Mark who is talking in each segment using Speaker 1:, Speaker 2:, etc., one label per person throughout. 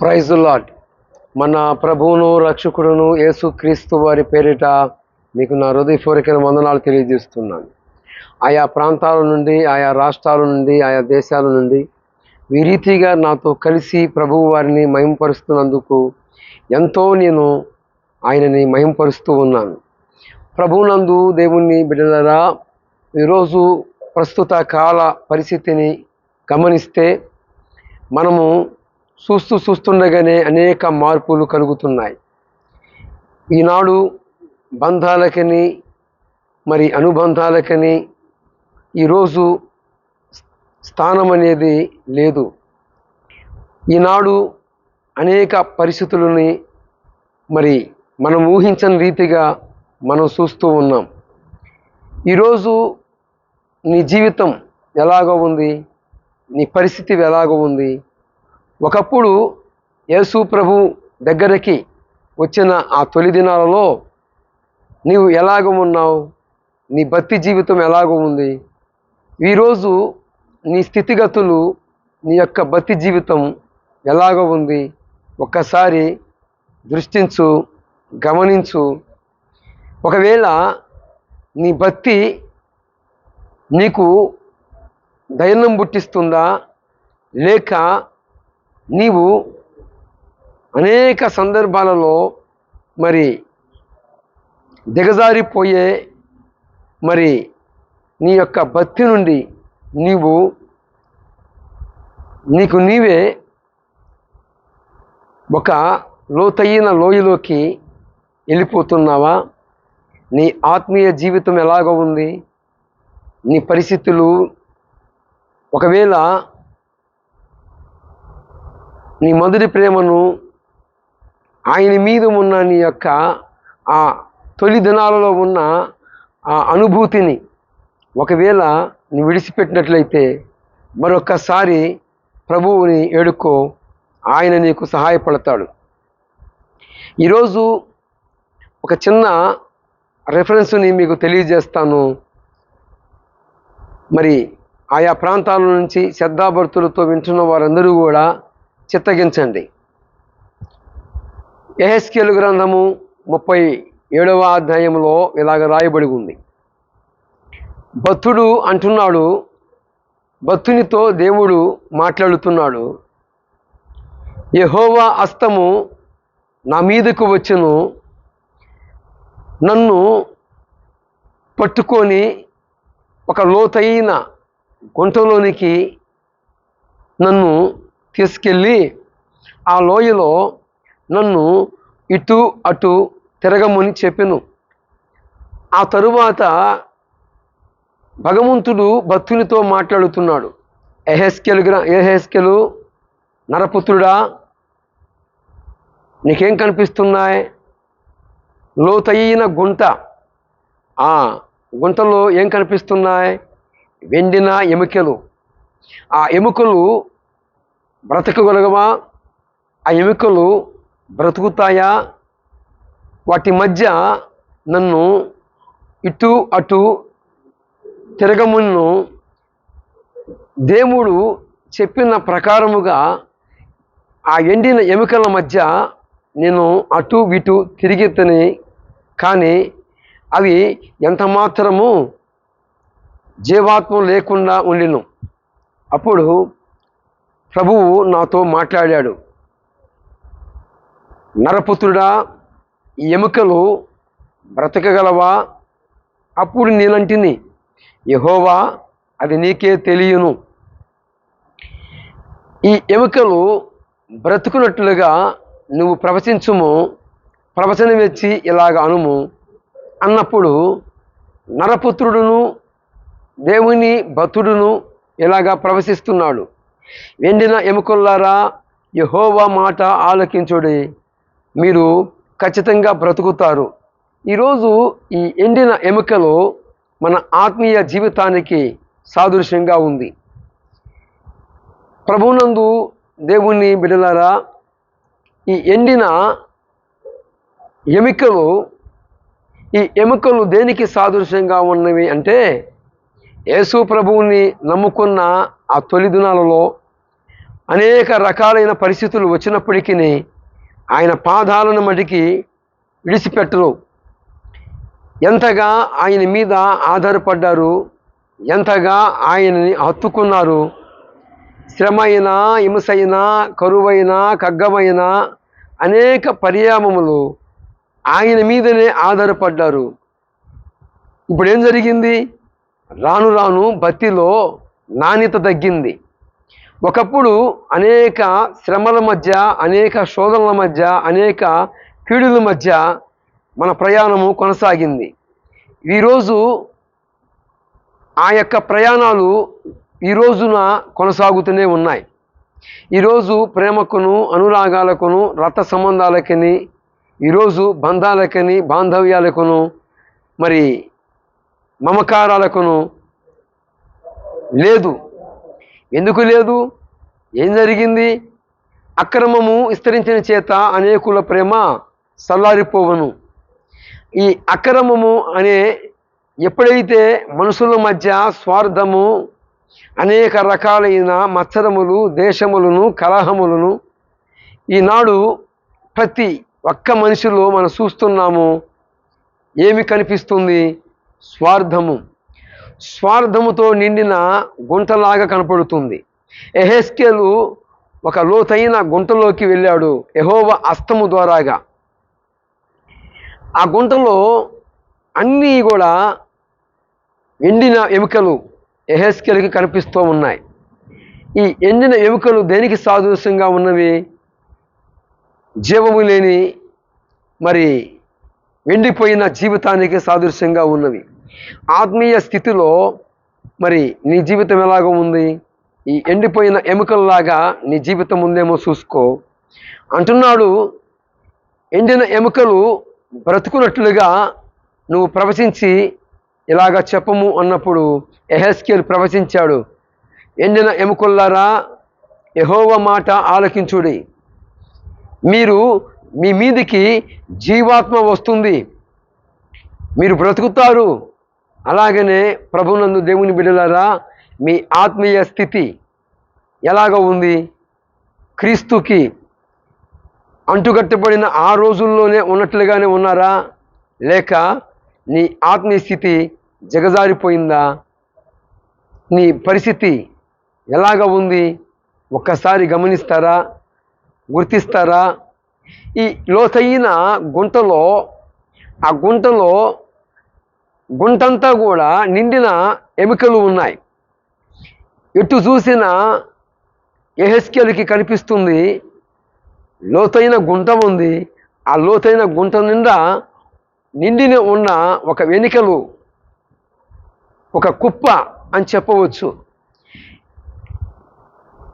Speaker 1: Praise lot మన ప్రభువును రక్షకుడును యేసుక్రీస్తు వారి పేరిట మీకు నా హృదయపూర్వకమైన వందనాలు తెలియజేస్తున్నాను. ఆయా ప్రాంతాల నుండి ఆయా రాష్ట్రాల నుండి ఆయా దేశాల నుండి ఈ రీతిగా నాతో కలిసి ప్రభువు వారిని మహింపరుస్తున్నందుకు ఎంతో నేను ఆయనని మహింపరుస్తూ ఉన్నాను. ప్రభునందు దేవుణ్ణి బిడ్డలరా ఈరోజు ప్రస్తుత కాల పరిస్థితిని గమనిస్తే మనము చూస్తూ చూస్తుండగానే అనేక మార్పులు కలుగుతున్నాయి. ఈనాడు బంధాలకని మరి అనుబంధాలకని ఈరోజు స్థానం అనేది లేదు. ఈనాడు అనేక పరిస్థితులని మరి మనం ఊహించని రీతిగా మనం చూస్తూ ఉన్నాం. ఈరోజు నీ జీవితం ఎలాగ ఉంది? నీ పరిస్థితి ఎలాగ ఉంది? ఒకప్పుడు యేసు ప్రభు దగ్గరికి వచ్చిన ఆ తొలి దినాలలో నీవు ఎలాగ ఉన్నావు? నీ భక్తి జీవితం ఎలాగ ఉంది? ఈరోజు నీ స్థితిగతులు నీ యొక్క భక్తి జీవితం ఎలాగ ఉంది? ఒక్కసారి దృష్టించు గమనించు. ఒకవేళ నీ భక్తి నీకు ధైర్యం పుట్టిస్తుందా? లేక నీవు అనేక సందర్భాలలో మరి దిగజారిపోయే మరి నీ యొక్క భక్తి నుండి నీవు నీకు నీవే ఒక లోతైన లోయలోకి వెళ్ళిపోతున్నావా? నీ ఆత్మీయ జీవితం ఎలాగ ఉంది? నీ పరిస్థితులు ఒకవేళ నీ మొదటి ప్రేమను ఆయన మీద ఉన్న నీ యొక్క ఆ తొలి దినాలలో ఉన్న ఆ అనుభూతిని ఒకవేళ నీ విడిచిపెట్టినట్లయితే మరొక్కసారి ప్రభువుని ఏడుకో ఆయన నీకు సహాయపడతాడు. ఈరోజు ఒక చిన్న రెఫరెన్స్ని మీకు తెలియజేస్తాను. మరి ఆయా ప్రాంతాల నుంచి శ్రద్ధాభర్తులతో వింటున్న వారందరూ కూడా చిత్తగించండి. ఎహెస్కేలు గ్రంథము ముప్పై ఏడవ అధ్యాయంలో ఇలాగ రాయబడి ఉంది. భక్తుడు అంటున్నాడు భక్తునితో దేవుడు మాట్లాడుతున్నాడు యహోవా అస్తము నా మీదకు వచ్చును నన్ను పట్టుకొని ఒక లోతైన గుంటలోనికి నన్ను తీసుకెళ్ళి ఆ లోయలో నన్ను ఇటు అటు తిరగమని చెప్పెను. ఆ తరువాత భగవంతుడు భక్తునితో మాట్లాడుతున్నాడు. ఎహెస్కెలు గ్ర ఎహెస్కెలు నరపుత్రుడా నీకేం కనిపిస్తున్నాయి? లోతైన గుంట. ఆ గుంటలో ఏం కనిపిస్తున్నాయి? వెండిన ఎముకలు. ఆ ఎముకలు బ్రతకగలగవా ఆ ఎముకలు బ్రతుకుతాయా? వాటి మధ్య నన్ను ఇటు అటు తిరగమును దేవుడు చెప్పిన ప్రకారముగా ఆ ఎండిన ఎముకల మధ్య నేను అటు ఇటు తిరిగితని కానీ అవి ఎంత మాత్రము జీవాత్మ లేకుండా ఉండిను. అప్పుడు ప్రభువు నాతో మాట్లాడాడు. నరపుత్రుడా ఈ ఎముకలు బ్రతకగలవా? అప్పుడు నీలంటిని యహోవా అది నీకే తెలియను. ఈ ఎముకలు బ్రతుకున్నట్లుగా నువ్వు ప్రవచించుము ప్రవచనం వచ్చి ఇలాగ అనుము. అన్నప్పుడు నరపుత్రుడును దేవుని భతుడును ఇలాగా ప్రవశిస్తున్నాడు ఎండిన ఎముకల్లారా యహోవా మాట ఆలకించుడి. మీరు ఖచ్చితంగా బ్రతుకుతారు. ఈరోజు ఈ ఎండిన ఎముకలు మన ఆత్మీయ జీవితానికి సాదృశ్యంగా ఉంది. ప్రభునందు దేవుణ్ణి బిడలారా ఈ ఎండిన ఎముకలు ఈ ఎముకలు దేనికి సాదృశ్యంగా ఉన్నవి అంటే యేసు ప్రభువుని నమ్ముకున్న ఆ తొలి దినాలలో అనేక రకాలైన పరిస్థితులు వచ్చినప్పటికీ ఆయన పాదాలను మటుకి విడిచిపెట్టరు. ఎంతగా ఆయన మీద ఆధారపడ్డారు ఎంతగా ఆయనని హత్తుకున్నారు శ్రమైన హింసైన కరువైన ఖగ్గమైనా అనేక పర్యామములు ఆయన మీదనే ఆధారపడ్డారు. ఇప్పుడు ఏం జరిగింది? రాను రాను భక్తిలో నాణ్యత తగ్గింది. ఒకప్పుడు అనేక శ్రమల మధ్య అనేక శోధనల మధ్య అనేక కీడుల మధ్య మన ప్రయాణము కొనసాగింది. ఈరోజు ఆ యొక్క ప్రయాణాలు ఈ రోజున కొనసాగుతూనే ఉన్నాయి. ఈరోజు ప్రేమకును అనురాగాలకును రక్త సంబంధాలకని ఈరోజు బంధాలకని బాంధవ్యాలకును మరి మమకారాలకును లేదు. ఎందుకు లేదు? ఏం జరిగింది? అక్రమము విస్తరించిన చేత అనేకుల ప్రేమ సల్లారిపోవను. ఈ అక్రమము అనే ఎప్పుడైతే మనుషుల మధ్య స్వార్థము అనేక రకాలైన మత్సరములు దేశములను కలహములను ఈనాడు ప్రతి ఒక్క మనిషిలో మనం చూస్తున్నాము. ఏమి కనిపిస్తుంది? స్వార్థము. స్వార్థముతో నిండిన గుంటలాగా కనపడుతుంది. ఎహెస్కేలు ఒక లోతైన గుంటలోకి వెళ్ళాడు. ఎహోవ అస్తము ద్వారాగా. ఆ గుంటలో అన్నీ కూడా ఎండిన ఎముకలు ఎహెస్కేలకి కనిపిస్తూ ఉన్నాయి. ఈ ఎండిన ఎముకలు దేనికి సాదృశ్యంగా ఉన్నవి? జీవము లేని మరి ఎండిపోయిన జీవితానికి సాదృశ్యంగా ఉన్నవి. ఆత్మీయ స్థితిలో మరి నీ జీవితం ఎలాగ ఉంది? ఈ ఎండిపోయిన ఎముకల్లాగా నీ జీవితం ఉందేమో చూసుకో. అంటున్నాడు ఎండిన ఎముకలు బ్రతుకున్నట్లుగా నువ్వు ప్రవచించి ఇలాగ చెప్పము అన్నప్పుడు ఎహెస్కేల్ ప్రవచించాడు ఎండిన ఎముకల్లారా ఎహోవ మాట ఆలకించుడి. మీరు మీ మీదికి జీవాత్మ వస్తుంది. మీరు బ్రతుకుతారు అలాగనే ప్రభునందు దేవుని బిడ్డలారా మీ ఆత్మీయ స్థితి ఎలాగ ఉంది? క్రీస్తుకి అంటుకట్టబడిన ఆ రోజుల్లోనే ఉన్నట్లుగానే ఉన్నారా? లేక నీ ఆత్మీయ స్థితి జగజారిపోయిందా? నీ పరిస్థితి ఎలాగ ఉంది? ఒక్కసారి గమనిస్తారా? గుర్తిస్తారా? ఈ లోతైన గుంటలో ఆ గుంటలో గుంటంతా కూడా నిండిన ఎముకలు ఉన్నాయి. ఎటు చూసిన ఎహెస్కేల్కి కనిపిస్తుంది లోతైన గుంట ఉంది. ఆ లోతైన గుంట నిండా నిండిన ఉన్న ఒక వెనుకలు ఒక కుప్ప అని చెప్పవచ్చు.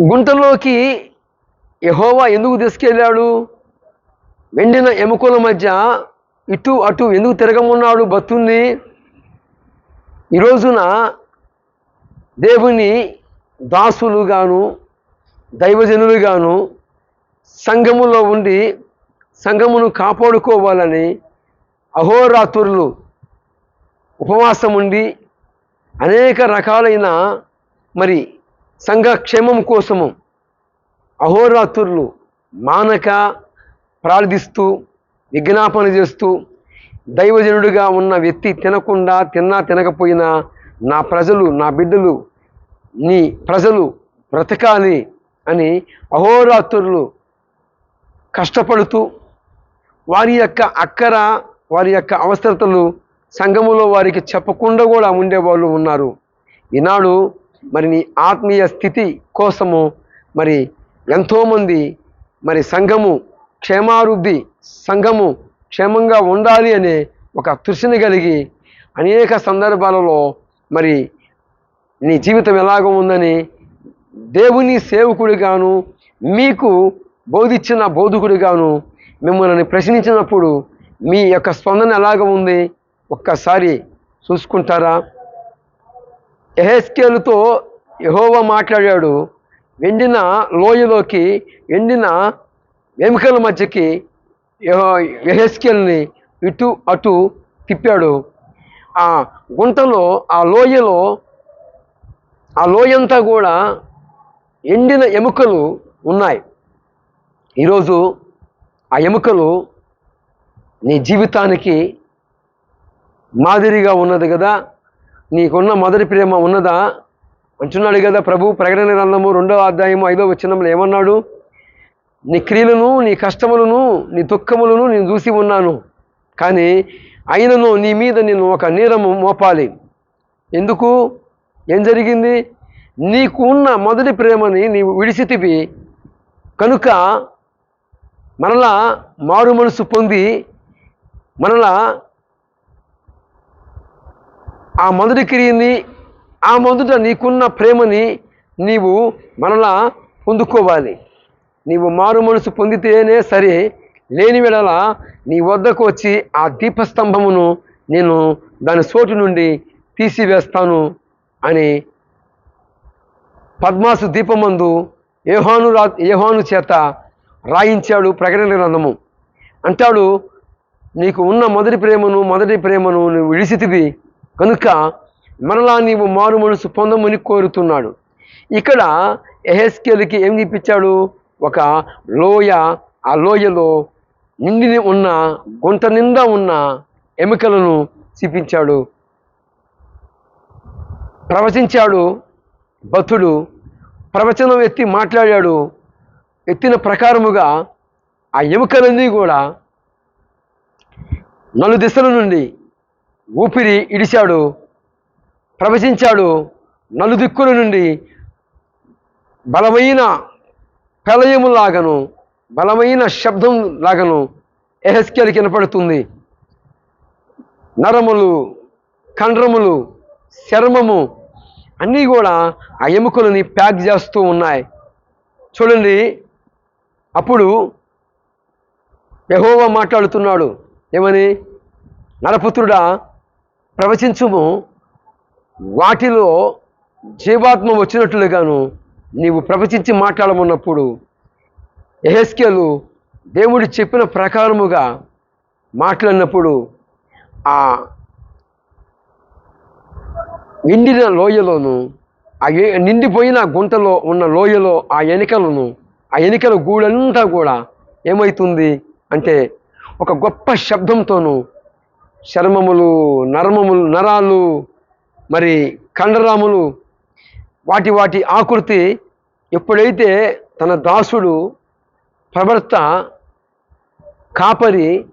Speaker 1: గుంటలోకి యహోవా ఎందుకు తీసుకెళ్ళాడు? వెండిన ఎముకల మధ్య ఇటు అటు ఎందుకు తిరగమున్నాడు భక్తుణ్ణి ఈ రోజున దేవుని దాసులుగాను దైవజనులుగాను సంఘములో ఉండి సంఘమును కాపాడుకోవాలని అహోరాత్రులు ఉపవాసం ఉండి అనేక రకాలైన మరి సంఘక్షేమం కోసము అహోరాత్రులు మానక ప్రార్థిస్తూ విజ్ఞాపన చేస్తూ దైవజనుడిగా ఉన్న వ్యక్తి తినకుండా తిన్నా తినకపోయినా నా ప్రజలు నా బిడ్డలు నీ ప్రజలు బ్రతకాలి అని అహోరాత్రులు కష్టపడుతూ వారి యొక్క అక్కర వారి యొక్క అవసరతలు సంఘములో వారికి చెప్పకుండా కూడా ఉండేవాళ్ళు ఉన్నారు. ఈనాడు మరి నీ ఆత్మీయ స్థితి కోసము మరి ఎంతోమంది మరి సంఘము క్షేమాభివృద్ధి సంఘము క్షేమంగా ఉండాలి అనే ఒక తృష్ణ కలిగి అనేక సందర్భాలలో మరి నీ జీవితం ఎలాగ ఉందని దేవుని సేవకుడిగాను మీకు బోధించిన బోధకుడిగాను మిమ్మల్ని ప్రశ్నించినప్పుడు మీ యొక్క స్పందన ఎలాగ ఉంది? ఒక్కసారి చూసుకుంటారా? ఎహెస్కేలుతో యహోవా మాట్లాడాడు ఎండిన లోయలోకి ఎండిన ఎముకల మధ్యకి ఎహెస్కెల్ని ఇటు అటు తిప్పాడు. ఆ గుంటలో ఆ లోయలో ఆ లోయంతా కూడా ఎండిన ఎముకలు ఉన్నాయి. ఈరోజు ఆ ఎముకలు నీ జీవితానికి మాదిరిగా ఉన్నది కదా? నీకున్న మొదటి ప్రేమ ఉన్నదా? అంటున్నాడు కదా ప్రభు ప్రకటన గ్రంథము రెండవ అధ్యాయము ఐదో వచ్చినంలో ఏమన్నాడు? నీ క్రియలను నీ కష్టములను నీ దుఃఖములను నేను చూసి ఉన్నాను. కానీ అయినను నీ మీద నేను ఒక నేరము మోపాలి. ఎందుకు? ఏం జరిగింది? నీకు ఉన్న మొదటి ప్రేమని నీవు విడిచితివి. కనుక మనలా మారు మనసు పొంది మనలా ఆ మొదటి క్రియని ఆ మొదట నీకున్న ప్రేమని నీవు మనలా పొందుకోవాలి. నీవు మారు మనసు పొందితేనే సరే. లేని వేళ నీ వద్దకు వచ్చి ఆ దీపస్తంభమును నేను దాని చోటు నుండి తీసివేస్తాను అని పద్మాసు దీపమందు యోహాను రా యోహాను చేత రాయించాడు ప్రకటన గ్రంథము. అంటాడు నీకు ఉన్న మొదటి ప్రేమను మొదటి ప్రేమను నువ్వు విడిచితివి. కనుక మరలా నీవు మారు మనసు పొందమని కోరుతున్నాడు. ఇక్కడ ఎహెస్కేల్కి ఏం చూపించాడు? ఒక లోయ ఆ లోయలో నిండి ఉన్న గుంట నిండా ఉన్న ఎముకలను చూపించాడు. ప్రవచించాడు భక్తుడు. ప్రవచనం ఎత్తి మాట్లాడాడు. ఎత్తిన ప్రకారముగా ఆ ఎముకలన్నీ కూడా నలు దిశల నుండి ఊపిరి ఇడిచాడు. ప్రవచించాడు నలుదిక్కుల నుండి బలమైన ప్రళయములాగను బలమైన శబ్దం లాగను ఎహెస్కేల్ కనపడుతుంది నరములు కండ్రములు చర్మము అన్నీ కూడా ఆ ఎముకలని ప్యాక్ చేస్తూ ఉన్నాయి. చూడండి అప్పుడు యహోవా మాట్లాడుతున్నాడు. ఏమని? నరపుత్రుడా ప్రవచించుము వాటిలో జీవాత్మ వచ్చినట్లుగాను నీవు ప్రవచించి మాట్లాడమన్నప్పుడు ఎహెస్కేలు దేవుడు చెప్పిన ప్రకారముగా మాట్లాడినప్పుడు ఆ నిండిన లోయలోను ఆ ఏ- నిండిపోయిన గుంటలో ఉన్న లోయలో ఆ ఎనికలను ఆ ఎనికల గూడంతా కూడా ఏమవుతుంది అంటే ఒక గొప్ప శబ్దంతోనూ చర్మములు నరమములు నరాలు మరి కండరాములు వాటి వాటి ఆకృతి ఎప్పుడైతే తన దాసుడు ప్రవర్త కాపరి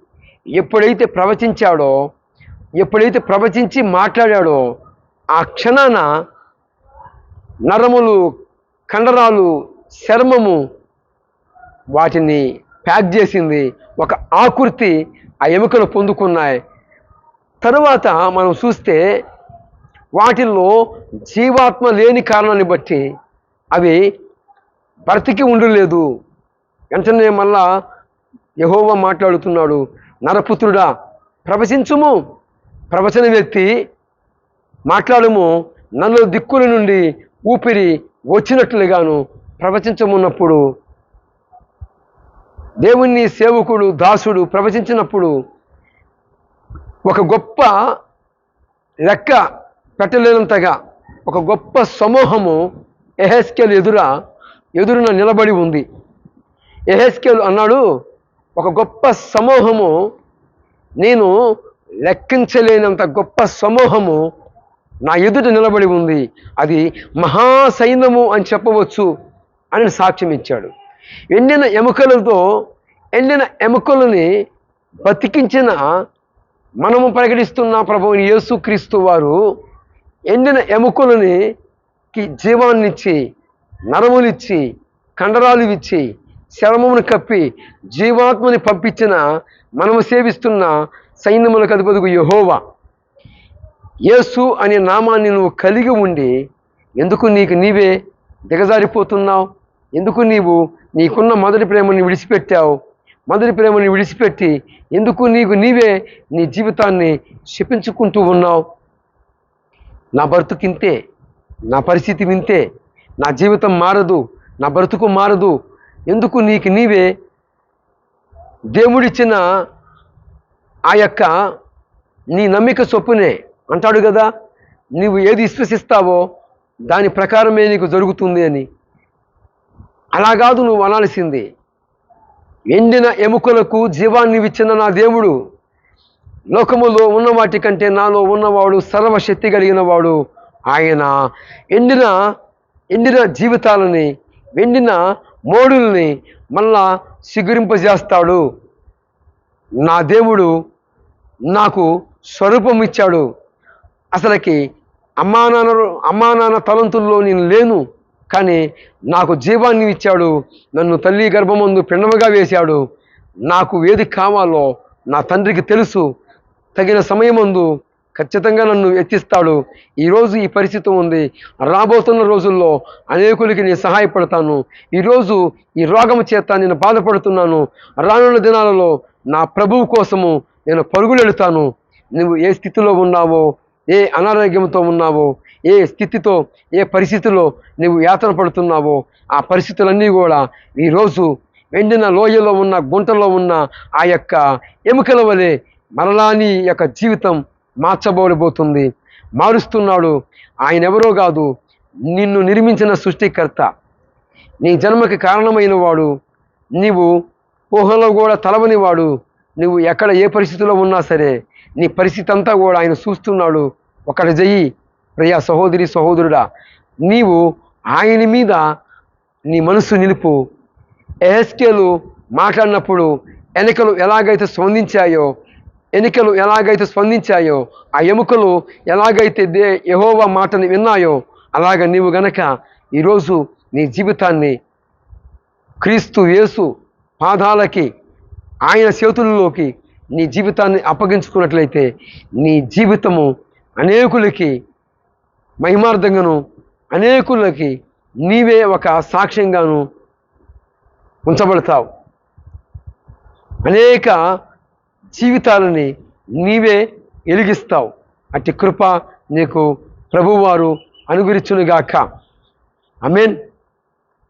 Speaker 1: ఎప్పుడైతే ప్రవచించాడో ఎప్పుడైతే ప్రవచించి మాట్లాడాడో ఆ క్షణాన నరములు కండరాలు చర్మము వాటిని ప్యాక్ చేసింది. ఒక ఆకృతి ఆ ఎముకలు పొందుకున్నాయి. తరువాత మనం చూస్తే వాటిల్లో జీవాత్మ లేని కారణాన్ని బట్టి అవి బ్రతికి ఉండలేదు. వెంటనే మళ్ళా యహోవ మాట్లాడుతున్నాడు నరపుత్రుడా ప్రవచించుము. ప్రవచన వ్యక్తి మాట్లాడము. నన్ను దిక్కుల నుండి ఊపిరి వచ్చినట్లుగాను ప్రవచించమున్నప్పుడు దేవుణ్ణి సేవకుడు దాసుడు ప్రవచించినప్పుడు ఒక గొప్ప లెక్క పెట్టలేనంతగా ఒక గొప్ప సమూహము ఎహెస్కేల్ ఎదుర ఎదురున నిలబడి ఉంది. ఎహెస్కేల్ అన్నాడు ఒక గొప్ప సమూహము నేను లెక్కించలేనంత గొప్ప సమూహము నా ఎదుట నిలబడి ఉంది. అది మహాసైన్యము అని చెప్పవచ్చు అని సాక్ష్యం ఇచ్చాడు. ఎండిన ఎముకలతో ఎండిన ఎముకలని బతికించిన మనము ప్రకటిస్తున్న ప్రభువు యేసుక్రీస్తు వారు ఎండిన ఎముకలని కి జీవాన్నిచ్చి నరములిచ్చి కండరాలు ఇచ్చి శరమమును కప్పి జీవాత్మని పంపించిన మనము సేవిస్తున్న సైన్యములకు అధిపతికు యహోవా. యేసు అనే నామాన్ని నువ్వు కలిగి ఉండి ఎందుకు నీకు నీవే దిగజారిపోతున్నావు? ఎందుకు నీవు నీకున్న మొదటి ప్రేమని విడిచిపెట్టావు? మొదటి ప్రేమని విడిచిపెట్టి ఎందుకు నీకు నీవే నీ జీవితాన్ని శపించుకుంటూ ఉన్నావు? నా బ్రతుకింతే నా పరిస్థితి వింతే నా జీవితం మారదు నా బ్రతుకు మారదు. ఎందుకు నీకు నీవే? దేవుడిచ్చిన ఆ యొక్క నీ నమ్మిక చొప్పునే అంటాడు కదా నీవు ఏది విశ్వసిస్తావో దాని ప్రకారమే నీకు జరుగుతుంది అని. అలా కాదు నువ్వు అనాల్సింది. ఎండిన ఎముకలకు జీవాన్ని ఇచ్చిన నా దేవుడు లోకములో ఉన్న వాటి కంటే నాలో ఉన్నవాడు సర్వశక్తి కలిగిన వాడు ఆయన. ఎండిన ఎండిన జీవితాలని ఎండిన మోడుల్ని మళ్ళా సిగురింపజేస్తాడు నా దేవుడు నాకు స్వరూపం ఇచ్చాడు. అసలుకి అమ్మా నాన్న అమ్మా నాన్న తలంతుల్లో నేను లేను కానీ నాకు జీవాన్ని ఇచ్చాడు. నన్ను తల్లి గర్భమందు పిండముగా వేశాడు. నాకు ఏది కావాలో నా తండ్రికి తెలుసు. తగిన సమయమందు ఖచ్చితంగా నన్ను ఎత్తిస్తాడు. ఈరోజు ఈ పరిస్థితి ఉంది. రాబోతున్న రోజుల్లో అనేకులకి నేను సహాయపడతాను. ఈరోజు ఈ రోగం చేత నేను బాధపడుతున్నాను. రానున్న దినాలలో నా ప్రభువు కోసము నేను పరుగులెడతాను. నువ్వు ఏ స్థితిలో ఉన్నావో ఏ అనారోగ్యంతో ఉన్నావో ఏ స్థితితో ఏ పరిస్థితిలో నువ్వు యాతన పడుతున్నావో ఆ పరిస్థితులన్నీ కూడా ఈరోజు ఎండిన లోయలో ఉన్న గుంటలో ఉన్న ఆ యొక్క ఎముకల వలె మరలా నీ యొక్క జీవితం మార్చబోడిపోతుంది మారుస్తున్నాడు. ఆయన ఎవరో కాదు నిన్ను నిర్మించిన సృష్టికర్త. నీ జన్మకి కారణమైన వాడు నీవు ఊహలో కూడా తలవని వాడు నువ్వు ఎక్కడ ఏ పరిస్థితిలో ఉన్నా సరే నీ పరిస్థితి అంతా కూడా ఆయన చూస్తున్నాడు. ఒకటి చెయ్యి ప్రియా సహోదరి సహోదరుడా నీవు ఆయన మీద నీ మనసు నిలుపు. ఎహెస్కేలు మాట్లాడినప్పుడు ఎన్నికలు ఎలాగైతే స్పందించాయో ఎన్నికలు ఎలాగైతే స్పందించాయో ఆ ఎముకలు ఎలాగైతే దే యహోవా మాటని విన్నాయో అలాగ నీవు గనక ఈరోజు నీ జీవితాన్ని క్రీస్తు యేసు పాదాలకి ఆయన చేతుల్లోకి నీ జీవితాన్ని అప్పగించుకున్నట్లయితే నీ జీవితము అనేకులకి మహిమార్థంగాను అనేకులకి నీవే ఒక సాక్ష్యంగాను ఉంచబడతావు. అనేక జీవితాలని నీవే వెలిగిస్తావు అట్టి కృప నీకు ప్రభువారు అనుగురిచునుగాక అమేన్